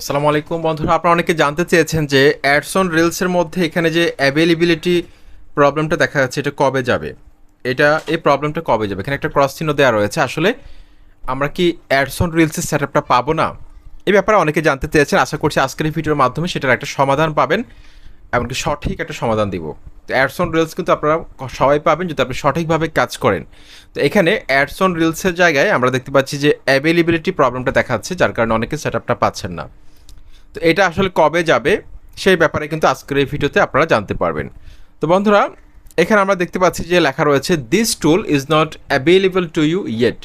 আসসালামু আলাইকুম বন্ধুরা, আপনারা অনেকে জানতে চেয়েছেন যে অ্যাডসন রিলসের মধ্যে এখানে যে অ্যাভেলেবিলিটি প্রবলেমটা দেখা যাচ্ছে, এটা কবে যাবে? এটা, এই প্রবলেমটা কবে যাবে? এখানে একটা ক্রস চিহ্ন দেওয়া রয়েছে। আসলে আমরা কি অ্যাডসন রিলসের সেট আপটা পাবো না? এই ব্যাপারে অনেকে জানতে চেয়েছেন। আশা করছি আজকের এই ভিডিওর মাধ্যমে সেটার একটা সমাধান পাবেন, এমনকি সঠিক একটা সমাধান দিব। তো অ্যাডসন রিলস কিন্তু আপনারা সবাই পাবেন যদি আপনি সঠিকভাবে কাজ করেন। তো এখানে অ্যাডসন রিলসের জায়গায় আমরা দেখতে পাচ্ছি যে অ্যাভেলেবিলিটি প্রবলেমটা দেখাচ্ছে, যার কারণে অনেকে সেট আপটা পাচ্ছেন না। এটা আসলে কবে যাবে, সেই ব্যাপারে কিন্তু আজকের এই ভিডিওতে আপনারা জানতে পারবেন। তো বন্ধুরা, এখানে আমরা দেখতে পাচ্ছি যে লেখা রয়েছে this tool is not available to you yet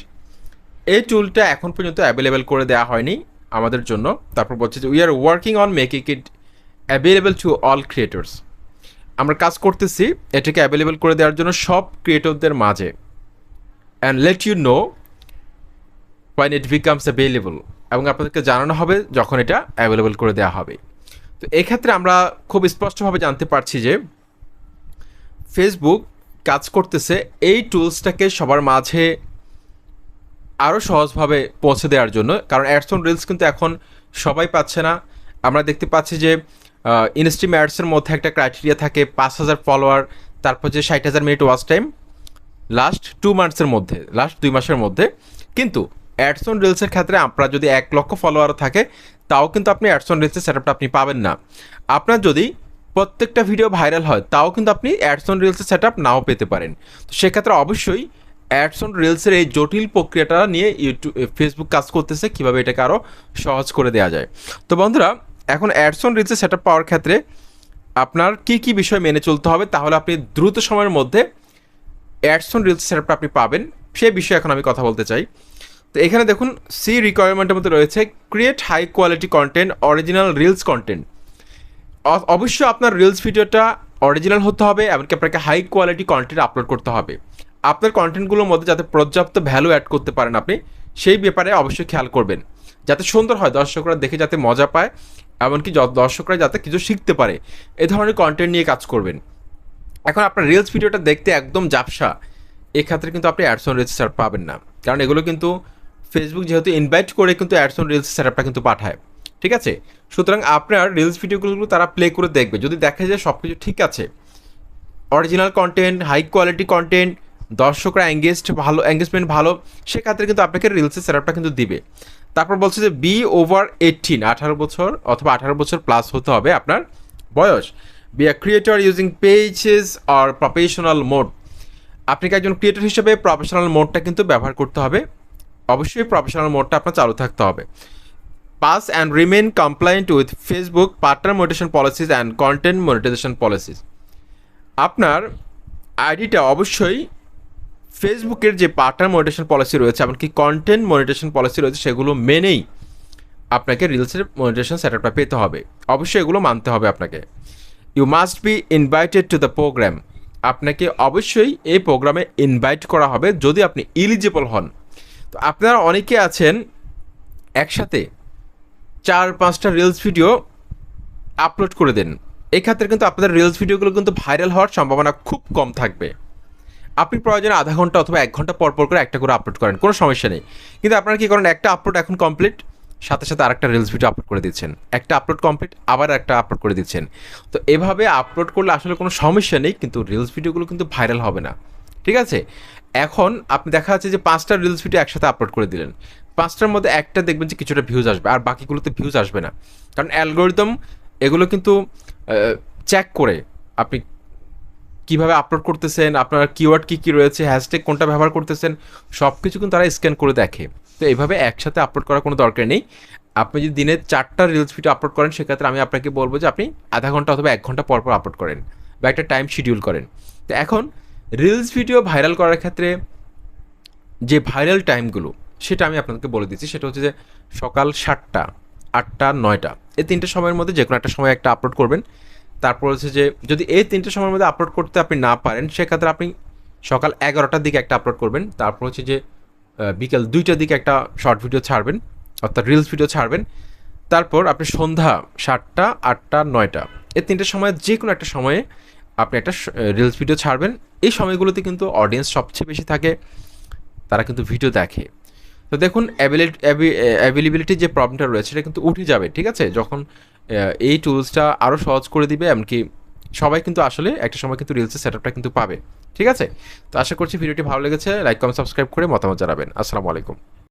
এই টুলটা এখন পর্যন্ত অ্যাভেলেবেল করে দেওয়া হয়নি আমাদের জন্য। তারপর বলছে যে we are working on making it available to all creators আমরা কাজ করতেছি এটাকে অ্যাভেলেবল করে দেওয়ার জন্য সব ক্রিয়েটরদের মাঝে। And let you know when it becomes available এবং আপনাদেরকে জানানো হবে যখন এটা অ্যাভেলেবেল করে দেওয়া হবে। তো এক্ষেত্রে আমরা খুব স্পষ্টভাবে জানতে পারছি যে ফেসবুক কাজ করতেছে এই টুলসটাকে সবার মাঝে আরও সহজভাবে পৌঁছে দেওয়ার জন্য। কারণ অ্যাডসন রিলস কিন্তু এখন সবাই পাচ্ছে না। আমরা দেখতে পাচ্ছি যে ইনস্ট্রিম অ্যাডসের মধ্যে একটা ক্রাইটেরিয়া থাকে, পাঁচ হাজার ফলোয়ার তারপর যে ষাট হাজার minute watch time last two মান্থসের মধ্যে লাস্ট দুই মাসের মধ্যে। কিন্তু অ্যাডসন রিলসের ক্ষেত্রে আপনার যদি এক লক্ষ ফলোয়ার থাকে, তাও কিন্তু আপনি অ্যাডসন রিলসের সেটআপটা আপনি পাবেন না। আপনার যদি প্রত্যেকটা ভিডিও ভাইরাল হয়, তাও কিন্তু আপনি অ্যাডসন রিলসের সেট নাও পেতে পারেন। তো সেক্ষেত্রে অবশ্যই অ্যাডসন রিলসের এই জটিল প্রক্রিয়াটা নিয়ে ইউটিউব ফেসবুক কাজ করতেছে, কীভাবে এটাকে আরও সহজ করে দেওয়া যায়। তো বন্ধুরা, এখন অ্যাডসন রিলসের সেট পাওয়ার ক্ষেত্রে আপনার কী কী বিষয় মেনে চলতে হবে, তাহলে আপনি দ্রুত সময়ের মধ্যে অ্যাডসন রিলস সেটআপটা আপনি পাবেন। সে বিষয়ে এখন আমি কথা বলতে চাই। তো এখানে দেখুন সি রিকোয়ারমেন্টের মধ্যে রয়েছে create high quality content original reels content অবশ্যই আপনার রিলস ভিডিওটা অরিজিনাল হতে হবে, এমনকি আপনাকে হাই কোয়ালিটি কন্টেন্ট আপলোড করতে হবে। আপনার কন্টেন্টগুলোর মধ্যে যাতে পর্যাপ্ত ভ্যালু অ্যাড করতে পারেন আপনি, সেই ব্যাপারে অবশ্যই খেয়াল করবেন। যাতে সুন্দর হয়, দর্শকরা দেখে যাতে মজা পায়, এমনকি দর্শকরা যাতে কিছু শিখতে পারে। এ ধরনের কন্টেন্ট নিয়ে কাজ করবেন। এখন আপনার রিলস ভিডিওটা দেখতে একদম জাপসা এক্ষেত্রে কিন্তু আপনি অ্যাডসন সেট পাবেন না। কারণ এগুলো কিন্তু ফেসবুক যেহেতু ইনভাইট করে কিন্তু অ্যাডসন রিলস সেটআপটা কিন্তু পাঠায়। ঠিক আছে? সুতরাং আপনার রিলস ভিডিওগুলো তারা প্লে করে দেখবে। যদি দেখা যায় সব কিছু ঠিক আছে original content high quality content দর্শকরা এঙ্গেজড ভালো এঙ্গেজমেন্ট ভালো, সেক্ষেত্রে কিন্তু আপনাকে রিলসের সেটআপটা কিন্তু দিবে। তারপর বলছে যে বি ওভার এইটিন আঠারো বছর অথবা আঠারো বছর প্লাস হতে হবে আপনার বয়স। Be a creator using pages or professional mode আপনাকে একজন ক্রিয়েটর হিসেবে প্রফেশনাল মোডটা কিন্তু ব্যবহার করতে হবে। অবশ্যই প্রফেশনাল মোডটা আপনার চালু থাকতে হবে। Pass and remain compliant with Facebook partner motivation policies and content monetization policies আপনার আইডিটা অবশ্যই ফেসবুকের যে পার্টনার মনিটেশন পলিসি রয়েছে, এমনকি কন্টেন্ট মনিটেশন পলিসি রয়েছে, সেগুলো মেনেই আপনাকে রিলসের মনিটেশন সেটআপটা পেতে হবে। অবশ্যই এগুলো মানতে হবে আপনাকে। You must be invited to the program আপনাকে অবশ্যই এই প্রোগ্রামে ইনভাইট করা হবে। যদি আপনি ইলিজিবল হন তো আপনারা অনেকে আছেন একসাথে চার, পাঁচটা রিলস ভিডিও আপলোড করে দেন। এক্ষেত্রে কিন্তু আপনাদের রিলস ভিডিওগুলো কিন্তু ভাইরাল হওয়ার সম্ভাবনা খুব কম থাকবে। আপনি প্রয়োজনে আধা ঘণ্টা অথবা এক ঘণ্টা পর পর করে একটা করে আপলোড করেন, কোনো সমস্যা নেই। কিন্তু আপনারা কী করেন, একটা আপলোড এখন কমপ্লিট সাথে সাথে আরেকটা রিলস ভিডিও আপলোড করে দিচ্ছেন। একটা আপলোড কমপ্লিট আবার একটা আপলোড করে দিচ্ছেন। তো এভাবে আপলোড করলে আসলে কোনো সমস্যা নেই, কিন্তু রিলস ভিডিওগুলো কিন্তু ভাইরাল হবে না। ঠিক আছে? এখন আপনি দেখা যাচ্ছে যে পাঁচটা রিলস ভিডিও একসাথে আপলোড করে দিলেন। পাঁচটার মধ্যে একটা দেখবেন যে কিছুটা ভিউজ আসবে, আর বাকিগুলোতে ভিউজ আসবে না। কারণ অ্যালগোরিদম এগুলো কিন্তু চেক করে আপনি কীভাবে আপলোড করতেছেন, আপনার কিওয়ার্ড কী কী রয়েছে হ্যাশট্যাগ কোনটা ব্যবহার করতেছেন সব কিছু কিন্তু তারা স্ক্যান করে দেখে। তো এইভাবে একসাথে আপলোড করার কোনো দরকার নেই। আপনি যদি দিনে চারটা রিলস ভিডিও আপলোড করেন, সেক্ষেত্রে আমি আপনাকে বলব যে আপনি আধা ঘণ্টা অথবা এক ঘণ্টা পর পর আপলোড করেন বা একটা টাইম শিডিউল করেন। তো এখন রিলস ভিডিও ভাইরাল করার ক্ষেত্রে যে ভাইরাল টাইমগুলো সেটা আমি আপনাদেরকে বলে দিচ্ছি। সেটা হচ্ছে যে সকাল সাতটা, আটটা, নয়টা, এই তিনটে সময়ের মধ্যে যে কোনো একটা সময় একটা আপলোড করবেন। তারপর হচ্ছে যে যদি এই তিনটে সময়ের মধ্যে আপলোড করতে আপনি না পারেন, সেক্ষেত্রে আপনি সকাল এগারোটার দিকে একটা আপলোড করবেন। তারপর হচ্ছে যে বিকেল দুইটার দিকে একটা শর্ট ভিডিও ছাড়বেন, অর্থাৎ রিলস ভিডিও ছাড়বেন। তারপর আপনি সন্ধ্যা সাতটা, আটটা, নয়টা, এই তিনটে সময় যে কোনো একটা সময়ে আপনি একটা রিলস ভিডিও ছাড়বেন। এই সময়গুলোতে কিন্তু অডিয়েন্স সবচেয়ে বেশি থাকে, তারা কিন্তু ভিডিও দেখে। তো দেখুন অ্যাভেলেবিলিটির যে প্রবলেমটা রয়েছে, সেটা কিন্তু উঠে যাবে, ঠিক আছে? যখন এই টুলসটা আরও সহজ করে দিবে, এমনকি সবাই কিন্তু আসলে একটা সময় কিন্তু রিলসের সেটআপটা কিন্তু পাবে, ঠিক আছে? তো আশা করছি ভিডিওটি ভালো লেগেছে। লাইক কমেন্ট সাবস্ক্রাইব করে মতামত জানাবেন। আসসালামু আলাইকুম।